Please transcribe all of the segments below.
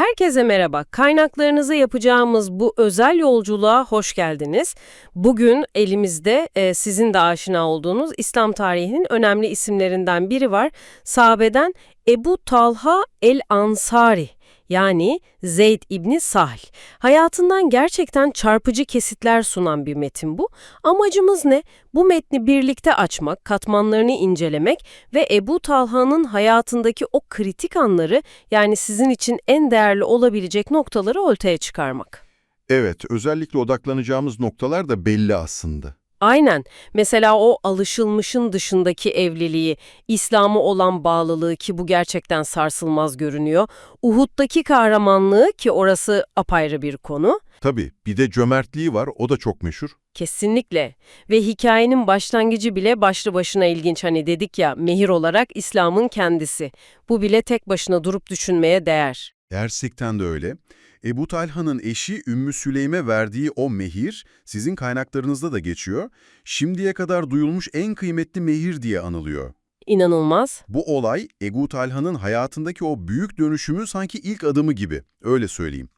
Herkese merhaba. Kaynaklarınıza yapacağımız bu özel yolculuğa hoş geldiniz. Bugün elimizde e, sizin de aşina olduğunuz İslam tarihinin önemli isimlerinden biri var. Sahabeden Ebu Talha el-Ansari yani Zeyd İbni Sahl. Hayatından gerçekten çarpıcı kesitler sunan bir metin bu. Amacımız ne? Bu metni birlikte açmak, katmanlarını incelemek ve Ebu Talha'nın hayatındaki o kritik anları yani sizin için en değerli olabilecek noktaları ortaya çıkarmak. Evet, özellikle odaklanacağımız noktalar da belli aslında. Aynen. Mesela o alışılmışın dışındaki evliliği, İslam'a olan bağlılığı ki bu gerçekten sarsılmaz görünüyor. Uhud'daki kahramanlığı ki orası apayrı bir konu. Tabii, bir de cömertliği var, o da çok meşhur. Kesinlikle. Ve hikayenin başlangıcı bile başlı başına ilginç. Hani dedik ya, mehir olarak İslam'ın kendisi. Bu bile tek başına durup düşünmeye değer. Gerçekten de öyle. Ebu Talha'nın eşi Ümmü Süleym'e verdiği o mehir, sizin kaynaklarınızda da geçiyor, şimdiye kadar duyulmuş en kıymetli mehir diye anılıyor. İnanılmaz. Bu olay, Ebu Talha'nın hayatındaki o büyük dönüşümü sanki ilk adımı gibi, öyle söyleyeyim.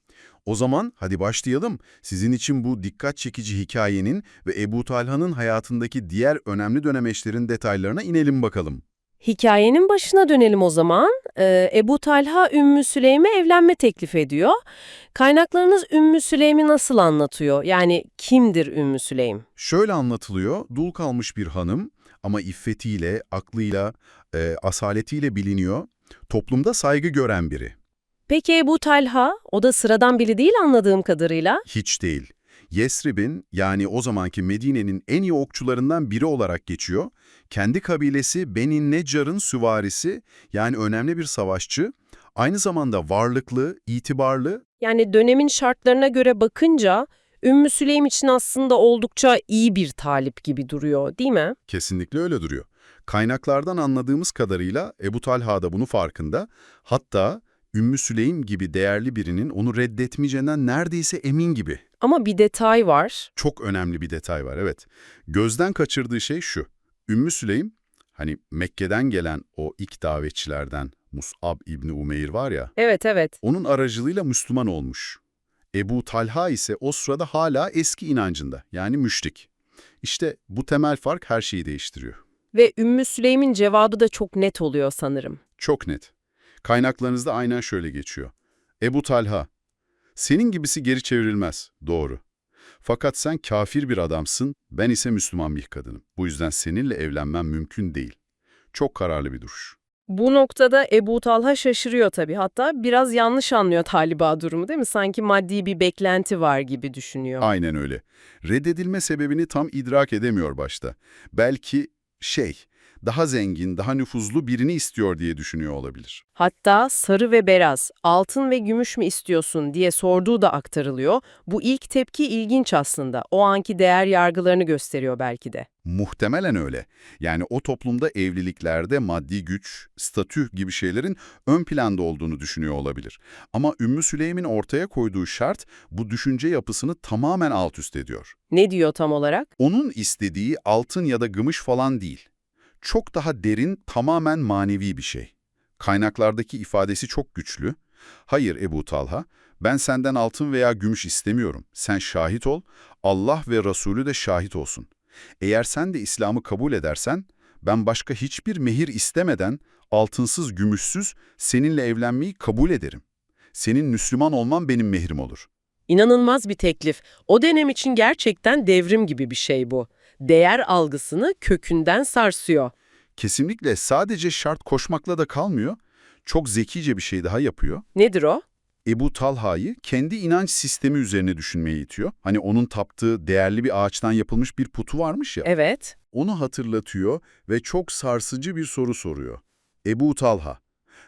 O zaman hadi başlayalım. Sizin için bu dikkat çekici hikayenin ve Ebu Talha'nın hayatındaki diğer önemli dönemeçlerin detaylarına inelim bakalım. Hikayenin başına dönelim o zaman. Ee, Ebu Talha Ümmü Süleym'e evlenme teklif ediyor. Kaynaklarınız Ümmü Süleym'i nasıl anlatıyor? Yani kimdir Ümmü Süleym? Şöyle anlatılıyor, dul kalmış bir hanım ama iffetiyle, aklıyla, e, asaletiyle biliniyor, toplumda saygı gören biri. Peki Ebu Talha, o da sıradan biri değil anladığım kadarıyla. Hiç değil. Yesrib'in yani o zamanki Medine'nin en iyi okçularından biri olarak geçiyor. Kendi kabilesi Beni Neccar'ın süvarisi yani önemli bir savaşçı. Aynı zamanda varlıklı, itibarlı, Yani dönemin şartlarına göre bakınca Ümmü Süleym için aslında oldukça iyi bir talip gibi duruyor değil mi? kesinlikle öyle duruyor. Kaynaklardan anladığımız kadarıyla Ebu Talha da bunu farkında. Hatta Ümmü Süleym gibi değerli birinin onu reddetmeyeceğinden neredeyse emin gibi. Ama bir detay var. Çok önemli bir detay var, evet. Gözden kaçırdığı şey şu. Ümmü Süleym, hani Mekke'den gelen o ilk davetçilerden Mus'ab İbni Umeyr var ya, Evet evet. onun aracılığıyla Müslüman olmuş. Ebu Talha ise o sırada hala eski inancında, yani müşrik. İşte bu temel fark her şeyi değiştiriyor. Ve Ümmü Süleym'in cevabı da çok net oluyor sanırım. Çok net. Kaynaklarınızda aynen şöyle geçiyor. Ebu Talha, senin gibisi geri çevrilmez, doğru. Fakat sen kafir bir adamsın, ben ise Müslüman bir kadınım. Bu yüzden seninle evlenmem mümkün değil. Çok kararlı bir duruş. Bu noktada Ebu Talha şaşırıyor tabii. Hatta biraz yanlış anlıyor taliba durumu değil mi? Sanki maddi bir beklenti var gibi düşünüyor. Aynen öyle. Reddedilme sebebini tam idrak edemiyor başta. Belki şey, daha zengin, daha nüfuzlu birini istiyor diye düşünüyor olabilir. Hatta sarı ve beyaz, altın ve gümüş mü istiyorsun diye sorduğu da aktarılıyor. Bu ilk tepki ilginç aslında. O anki değer yargılarını gösteriyor belki de. Muhtemelen öyle. Yani o toplumda evliliklerde maddi güç, statü gibi şeylerin ön planda olduğunu düşünüyor olabilir. Ama Ümmü Süleym'in ortaya koyduğu şart bu düşünce yapısını tamamen alt üst ediyor. Ne diyor tam olarak? Onun istediği altın ya da gümüş falan değil. Çok daha derin, tamamen manevi bir şey. Kaynaklardaki ifadesi çok güçlü. Hayır Ebu Talha, ben senden altın veya gümüş istemiyorum. Sen şahit ol, Allah ve Resulü de şahit olsun. Eğer sen de İslam'ı kabul edersen, ben başka hiçbir mehir istemeden, altınsız, gümüşsüz seninle evlenmeyi kabul ederim. Senin Müslüman olman benim mehrim olur. İnanılmaz bir teklif. O dönem için gerçekten devrim gibi bir şey bu. Değer algısını kökünden sarsıyor. Kesinlikle sadece şart koşmakla da kalmıyor, çok zekice bir şey daha yapıyor. Nedir o? Ebu Talha'yı kendi inanç sistemi üzerine düşünmeye itiyor. Hani onun taptığı değerli bir ağaçtan yapılmış bir putu varmış ya. Evet. Onu hatırlatıyor ve çok sarsıcı bir soru soruyor. Ebu Talha,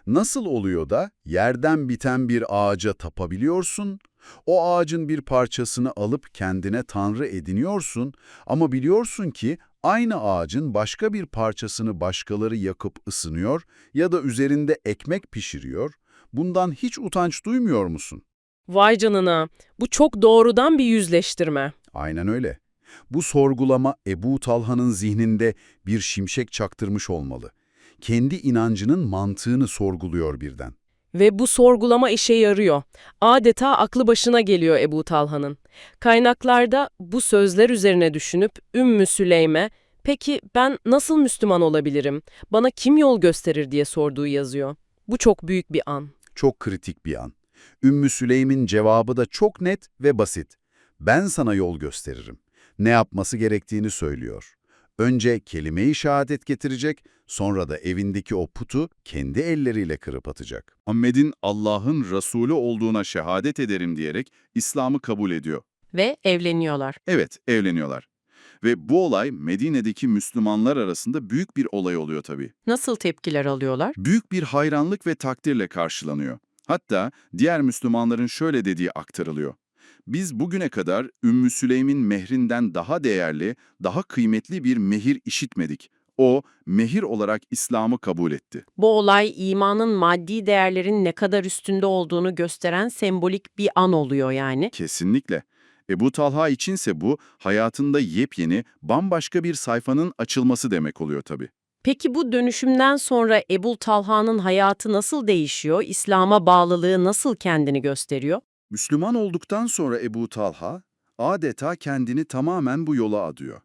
nasıl oluyor da yerden biten bir ağaca tapabiliyorsun? O ağacın bir parçasını alıp kendine tanrı ediniyorsun ama biliyorsun ki aynı ağacın başka bir parçasını başkaları yakıp ısınıyor ya da üzerinde ekmek pişiriyor. Bundan hiç utanç duymuyor musun? Vay canına. Bu çok doğrudan bir yüzleştirme. Aynen öyle. Bu sorgulama Ebu Talha'nın zihninde bir şimşek çaktırmış olmalı. Kendi inancının mantığını sorguluyor birden. Ve bu sorgulama işe yarıyor. Adeta aklı başına geliyor Ebu Talha'nın. Kaynaklarda bu sözler üzerine düşünüp Ümmü Süleyme, peki ben nasıl Müslüman olabilirim, bana kim yol gösterir diye sorduğu yazıyor. Bu çok büyük bir an. Çok kritik bir an. Ümmü Süleym'in cevabı da çok net ve basit. Ben sana yol gösteririm. Ne yapması gerektiğini söylüyor. Önce kelime-i şehadet getirecek, sonra da evindeki o putu kendi elleriyle kırıp atacak. Muhammed'in Allah'ın Resulü olduğuna şehadet ederim diyerek İslam'ı kabul ediyor. Ve evleniyorlar. Evet, evleniyorlar. Ve bu olay Medine'deki Müslümanlar arasında büyük bir olay oluyor tabii. Nasıl tepkiler alıyorlar? Büyük bir hayranlık ve takdirle karşılanıyor. Hatta diğer Müslümanların şöyle dediği aktarılıyor. Biz bugüne kadar Ümmü Süleym'in mehrinden daha değerli, daha kıymetli bir mehir işitmedik. O, mehir olarak İslam'ı kabul etti. Bu olay imanın maddi değerlerin ne kadar üstünde olduğunu gösteren sembolik bir an oluyor yani. Kesinlikle. Ebu Talha içinse bu, hayatında yepyeni, bambaşka bir sayfanın açılması demek oluyor tabii. Peki bu dönüşümden sonra Ebu Talha'nın hayatı nasıl değişiyor? İslam'a bağlılığı nasıl kendini gösteriyor? Müslüman olduktan sonra Ebu Talha adeta kendini tamamen bu yola adıyor.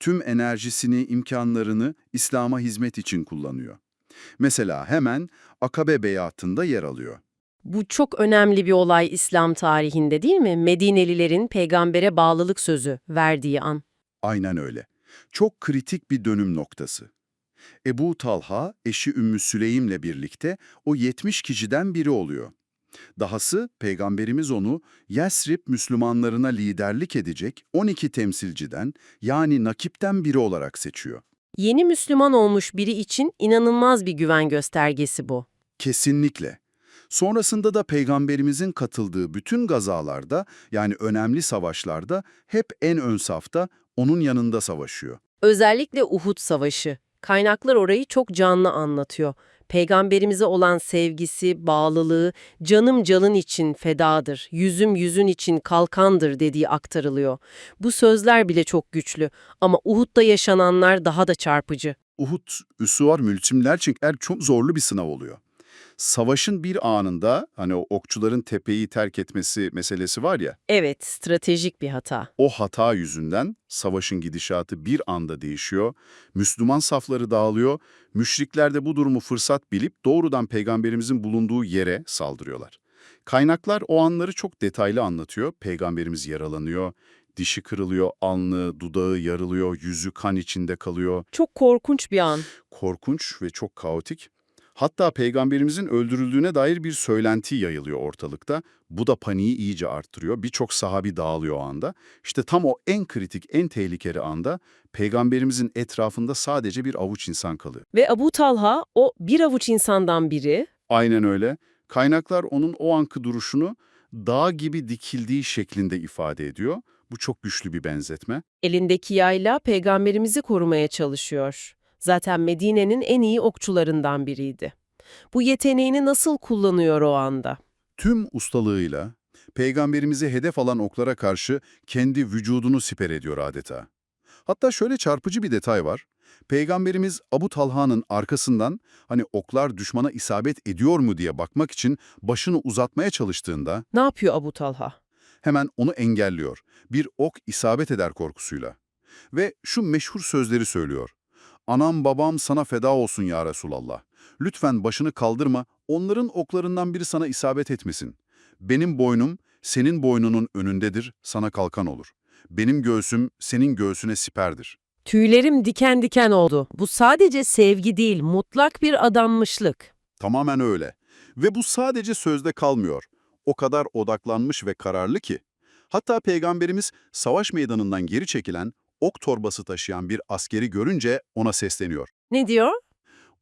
Tüm enerjisini, imkanlarını İslam'a hizmet için kullanıyor. Mesela hemen Akabe beyatında yer alıyor. Bu çok önemli bir olay İslam tarihinde değil mi? Medinelilerin peygambere bağlılık sözü verdiği an. Aynen öyle. Çok kritik bir dönüm noktası. Ebu Talha, eşi Ümmü Süleym'le birlikte o 70 kişiden biri oluyor. Dahası Peygamberimiz onu Yesrib Müslümanlarına liderlik edecek 12 temsilciden yani nakipten biri olarak seçiyor. Yeni Müslüman olmuş biri için inanılmaz bir güven göstergesi bu. Kesinlikle. Sonrasında da Peygamberimizin katıldığı bütün gazalarda yani önemli savaşlarda hep en ön safta onun yanında savaşıyor. Özellikle Uhud Savaşı. Kaynaklar orayı çok canlı anlatıyor. Peygamberimize olan sevgisi, bağlılığı, canım canın için fedadır, yüzüm yüzün için kalkandır dediği aktarılıyor. Bu sözler bile çok güçlü ama Uhud'da yaşananlar daha da çarpıcı. Uhud, Üsüvar Mülçimler çünkü çok zorlu bir sınav oluyor. Savaşın bir anında hani o okçuların tepeyi terk etmesi meselesi var ya, Evet, stratejik bir hata. o hata yüzünden savaşın gidişatı bir anda değişiyor, Müslüman safları dağılıyor, müşrikler de bu durumu fırsat bilip doğrudan peygamberimizin bulunduğu yere saldırıyorlar. Kaynaklar o anları çok detaylı anlatıyor, peygamberimiz yaralanıyor, dişi kırılıyor, alnı, dudağı yarılıyor, yüzü kan içinde kalıyor. Çok korkunç bir an. korkunç ve çok kaotik. Hatta peygamberimizin öldürüldüğüne dair bir söylenti yayılıyor ortalıkta. Bu da paniği iyice arttırıyor. Birçok sahabi dağılıyor o anda. İşte tam o en kritik, en tehlikeli anda peygamberimizin etrafında sadece bir avuç insan kalıyor. Ve Abu Talha o bir avuç insandan biri Aynen öyle. Kaynaklar onun o anki duruşunu dağ gibi dikildiği şeklinde ifade ediyor. Bu çok güçlü bir benzetme. elindeki yayla peygamberimizi korumaya çalışıyor. Zaten Medine'nin en iyi okçularından biriydi. Bu yeteneğini nasıl kullanıyor o anda? tüm ustalığıyla peygamberimizi hedef alan oklara karşı kendi vücudunu siper ediyor adeta. Hatta şöyle çarpıcı bir detay var. Peygamberimiz Abu Talha'nın arkasından hani oklar düşmana isabet ediyor mu diye bakmak için başını uzatmaya çalıştığında Ne yapıyor Abu Talha? hemen onu engelliyor. Bir ok isabet eder korkusuyla. Ve şu meşhur sözleri söylüyor. Anam babam sana feda olsun ya Resulallah. Lütfen başını kaldırma, onların oklarından biri sana isabet etmesin. Benim boynum senin boynunun önündedir, sana kalkan olur. Benim göğsüm senin göğsüne siperdir. Tüylerim diken diken oldu. Bu sadece sevgi değil, mutlak bir adanmışlık. Tamamen öyle. Ve bu sadece sözde kalmıyor. O kadar odaklanmış ve kararlı ki. Hatta Peygamberimiz savaş meydanından geri çekilen, ok torbası taşıyan bir askeri görünce ona sesleniyor. Ne diyor?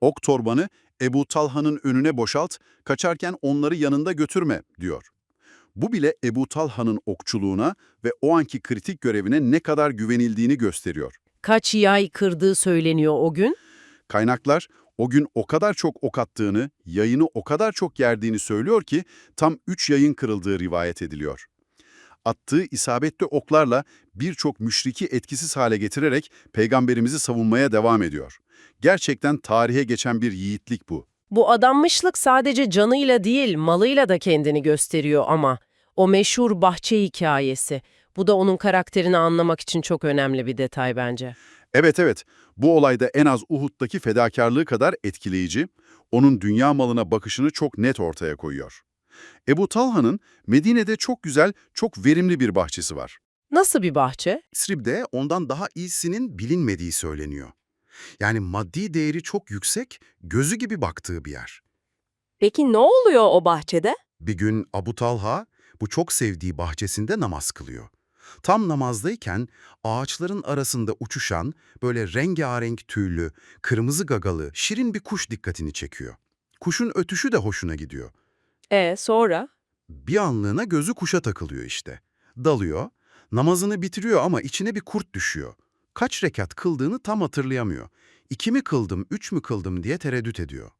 Ok torbanı Ebu Talha'nın önüne boşalt, kaçarken onları yanında götürme, diyor. Bu bile Ebu Talha'nın okçuluğuna ve o anki kritik görevine ne kadar güvenildiğini gösteriyor. Kaç yay kırdığı söyleniyor o gün. Kaynaklar o gün o kadar çok ok attığını, yayını o kadar çok yerdiğini söylüyor ki tam üç yayın kırıldığı rivayet ediliyor. Attığı isabetli oklarla birçok müşriki etkisiz hale getirerek peygamberimizi savunmaya devam ediyor. Gerçekten tarihe geçen bir yiğitlik bu. Bu adanmışlık sadece canıyla değil, malıyla da kendini gösteriyor ama. O meşhur bahçe hikayesi. Bu da onun karakterini anlamak için çok önemli bir detay bence. Evet evet, bu olayda en az Uhud'daki fedakarlığı kadar etkileyici, onun dünya malına bakışını çok net ortaya koyuyor. Ebu Talha'nın Medine'de çok güzel, çok verimli bir bahçesi var. Nasıl bir bahçe? İsrib'de ondan daha iyisinin bilinmediği söyleniyor. Yani maddi değeri çok yüksek, gözü gibi baktığı bir yer. Peki ne oluyor o bahçede? Bir gün Abu Talha bu çok sevdiği bahçesinde namaz kılıyor. Tam namazdayken ağaçların arasında uçuşan böyle rengarenk tüylü, kırmızı gagalı, şirin bir kuş dikkatini çekiyor. Kuşun ötüşü de hoşuna gidiyor. E sonra? Bir anlığına gözü kuşa takılıyor işte. Dalıyor, namazını bitiriyor ama içine bir kurt düşüyor. Kaç rekat kıldığını tam hatırlayamıyor. İki mi kıldım, üç mü kıldım diye tereddüt ediyor.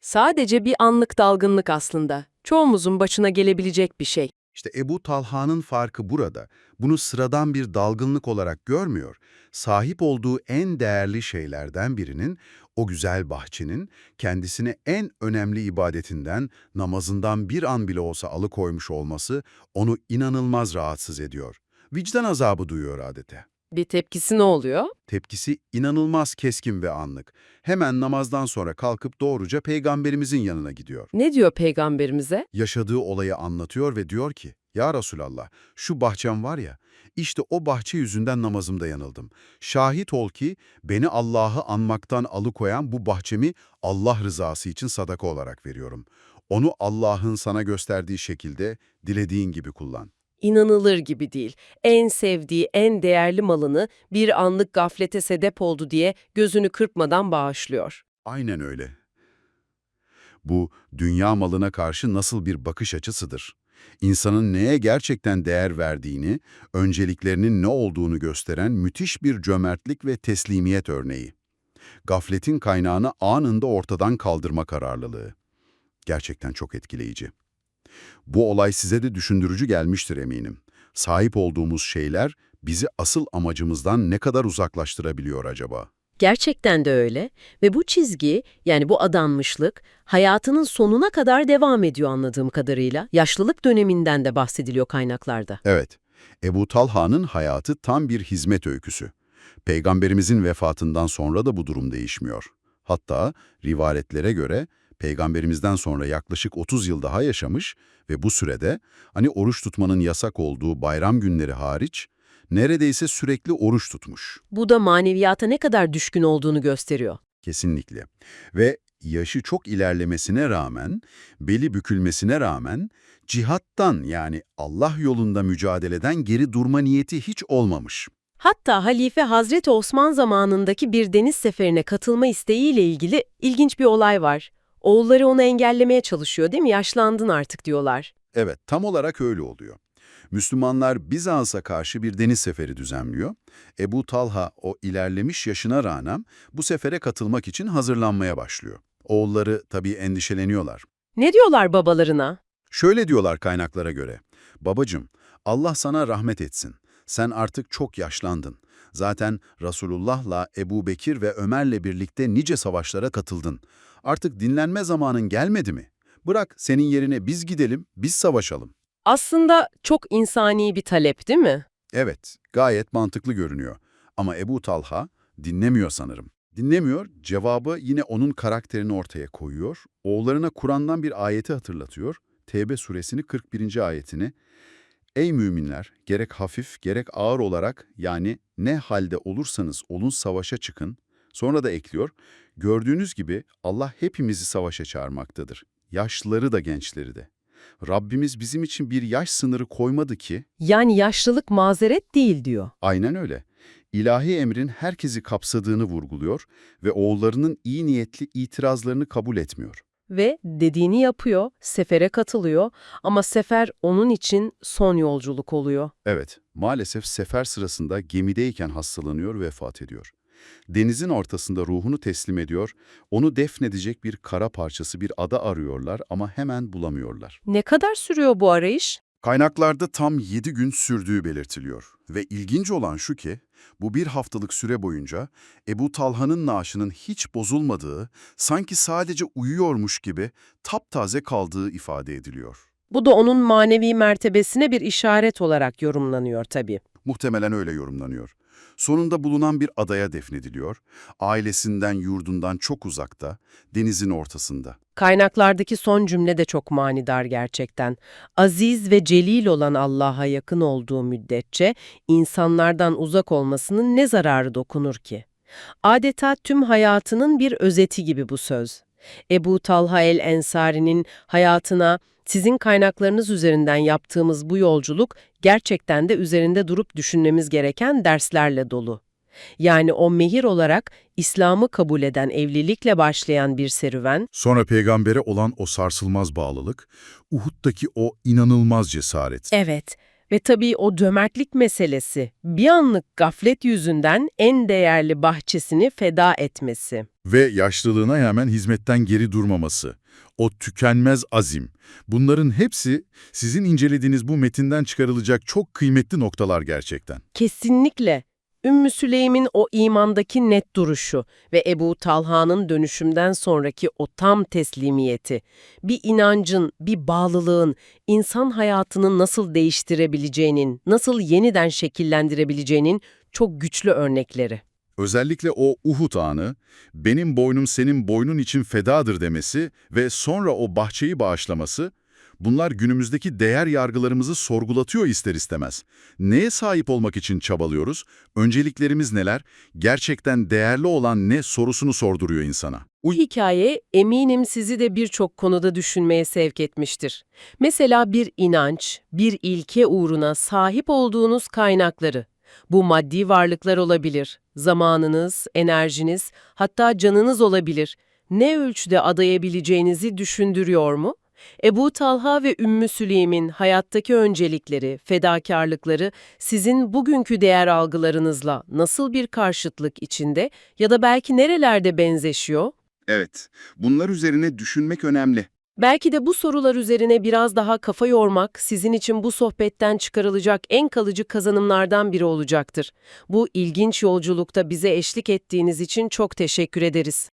Sadece bir anlık dalgınlık aslında. Çoğumuzun başına gelebilecek bir şey. İşte Ebu Talha'nın farkı burada. Bunu sıradan bir dalgınlık olarak görmüyor. Sahip olduğu en değerli şeylerden birinin, o güzel bahçenin, kendisine en önemli ibadetinden, namazından bir an bile olsa alıkoymuş olması onu inanılmaz rahatsız ediyor. Vicdan azabı duyuyor adete. Bir tepkisi ne oluyor? Tepkisi inanılmaz keskin ve anlık. Hemen namazdan sonra kalkıp doğruca peygamberimizin yanına gidiyor. Ne diyor peygamberimize? Yaşadığı olayı anlatıyor ve diyor ki, Ya Resulallah, şu bahçem var ya, işte o bahçe yüzünden namazımda yanıldım. Şahit ol ki beni Allah'ı anmaktan alıkoyan bu bahçemi Allah rızası için sadaka olarak veriyorum. Onu Allah'ın sana gösterdiği şekilde dilediğin gibi kullan. İnanılır gibi değil. En sevdiği, en değerli malını bir anlık gaflete sedep oldu diye gözünü kırpmadan bağışlıyor. Aynen öyle. Bu, dünya malına karşı nasıl bir bakış açısıdır? İnsanın neye gerçekten değer verdiğini, önceliklerinin ne olduğunu gösteren müthiş bir cömertlik ve teslimiyet örneği. Gafletin kaynağını anında ortadan kaldırma kararlılığı. Gerçekten çok etkileyici. Bu olay size de düşündürücü gelmiştir eminim. Sahip olduğumuz şeyler bizi asıl amacımızdan ne kadar uzaklaştırabiliyor acaba? Gerçekten de öyle ve bu çizgi yani bu adanmışlık hayatının sonuna kadar devam ediyor anladığım kadarıyla. Yaşlılık döneminden de bahsediliyor kaynaklarda. Evet, Ebu Talha'nın hayatı tam bir hizmet öyküsü. Peygamberimizin vefatından sonra da bu durum değişmiyor. Hatta rivayetlere göre peygamberimizden sonra yaklaşık 30 yıl daha yaşamış ve bu sürede hani oruç tutmanın yasak olduğu bayram günleri hariç neredeyse sürekli oruç tutmuş. Bu da maneviyata ne kadar düşkün olduğunu gösteriyor. Kesinlikle. Ve yaşı çok ilerlemesine rağmen, beli bükülmesine rağmen cihattan yani Allah yolunda mücadeleden geri durma niyeti hiç olmamış. Hatta Halife Hazreti Osman zamanındaki bir deniz seferine katılma isteğiyle ilgili ilginç bir olay var. Oğulları onu engellemeye çalışıyor değil mi? Yaşlandın artık diyorlar. Evet, tam olarak öyle oluyor. Müslümanlar Bizans'a karşı bir deniz seferi düzenliyor. Ebu Talha o ilerlemiş yaşına rağmen bu sefere katılmak için hazırlanmaya başlıyor. Oğulları tabii endişeleniyorlar. Ne diyorlar babalarına? Şöyle diyorlar kaynaklara göre. Babacım, Allah sana rahmet etsin. Sen artık çok yaşlandın. Zaten Resulullah'la Ebu Bekir ve Ömer'le birlikte nice savaşlara katıldın. Artık dinlenme zamanın gelmedi mi? Bırak senin yerine biz gidelim, biz savaşalım. Aslında çok insani bir talep değil mi? Evet, gayet mantıklı görünüyor. Ama Ebu Talha dinlemiyor sanırım. Dinlemiyor, cevabı yine onun karakterini ortaya koyuyor. Oğullarına Kur'an'dan bir ayeti hatırlatıyor. Tevbe suresini 41. ayetini. Ey müminler, gerek hafif gerek ağır olarak yani ne halde olursanız olun savaşa çıkın. Sonra da ekliyor, gördüğünüz gibi Allah hepimizi savaşa çağırmaktadır. Yaşlıları da gençleri de. Rabbimiz bizim için bir yaş sınırı koymadı ki, Yani yaşlılık mazeret değil diyor. Aynen öyle. İlahi emrin herkesi kapsadığını vurguluyor ve oğullarının iyi niyetli itirazlarını kabul etmiyor. Ve dediğini yapıyor, sefere katılıyor ama sefer onun için son yolculuk oluyor. Evet, maalesef sefer sırasında gemideyken hastalanıyor ve vefat ediyor. Denizin ortasında ruhunu teslim ediyor, onu defnedecek bir kara parçası bir ada arıyorlar ama hemen bulamıyorlar. Ne kadar sürüyor bu arayış? Kaynaklarda tam 7 gün sürdüğü belirtiliyor. Ve ilginç olan şu ki, bu bir haftalık süre boyunca Ebu Talha'nın naaşının hiç bozulmadığı, sanki sadece uyuyormuş gibi taptaze kaldığı ifade ediliyor. Bu da onun manevi mertebesine bir işaret olarak yorumlanıyor tabii. Muhtemelen öyle yorumlanıyor. Sonunda bulunan bir adaya defnediliyor, ailesinden, yurdundan çok uzakta, denizin ortasında. Kaynaklardaki son cümle de çok manidar gerçekten. Aziz ve celil olan Allah'a yakın olduğu müddetçe insanlardan uzak olmasının ne zararı dokunur ki? Adeta tüm hayatının bir özeti gibi bu söz. Ebu Talha el-Ensari'nin hayatına sizin kaynaklarınız üzerinden yaptığımız bu yolculuk gerçekten de üzerinde durup düşünmemiz gereken derslerle dolu. Yani o mehir olarak İslam'ı kabul eden evlilikle başlayan bir serüven, Sonra peygambere olan o sarsılmaz bağlılık, Uhud'daki o inanılmaz cesaret. Evet ve tabii o cömertlik meselesi, bir anlık gaflet yüzünden en değerli bahçesini feda etmesi. Ve yaşlılığına hemen hizmetten geri durmaması, o tükenmez azim. Bunların hepsi sizin incelediğiniz bu metinden çıkarılacak çok kıymetli noktalar gerçekten. Kesinlikle Ümmü Süleym'in o imandaki net duruşu ve Ebu Talha'nın dönüşümden sonraki o tam teslimiyeti, bir inancın, bir bağlılığın insan hayatını nasıl değiştirebileceğinin, nasıl yeniden şekillendirebileceğinin çok güçlü örnekleri. Özellikle o Uhud anı, benim boynum senin boynun için fedadır demesi ve sonra o bahçeyi bağışlaması, bunlar günümüzdeki değer yargılarımızı sorgulatıyor ister istemez. Neye sahip olmak için çabalıyoruz? Önceliklerimiz neler? Gerçekten değerli olan ne sorusunu sorduruyor insana. Bu hikaye eminim sizi de birçok konuda düşünmeye sevk etmiştir. Mesela bir inanç, bir ilke uğruna sahip olduğunuz kaynakları. Bu maddi varlıklar olabilir, zamanınız, enerjiniz, hatta canınız olabilir. Ne ölçüde adayabileceğinizi düşündürüyor mu? Ebu Talha ve Ümmü Süleym'in hayattaki öncelikleri, fedakarlıkları sizin bugünkü değer algılarınızla nasıl bir karşıtlık içinde ya da belki nerelerde benzeşiyor? Evet, bunlar üzerine düşünmek önemli. Belki de bu sorular üzerine biraz daha kafa yormak sizin için bu sohbetten çıkarılacak en kalıcı kazanımlardan biri olacaktır. Bu ilginç yolculukta bize eşlik ettiğiniz için çok teşekkür ederiz.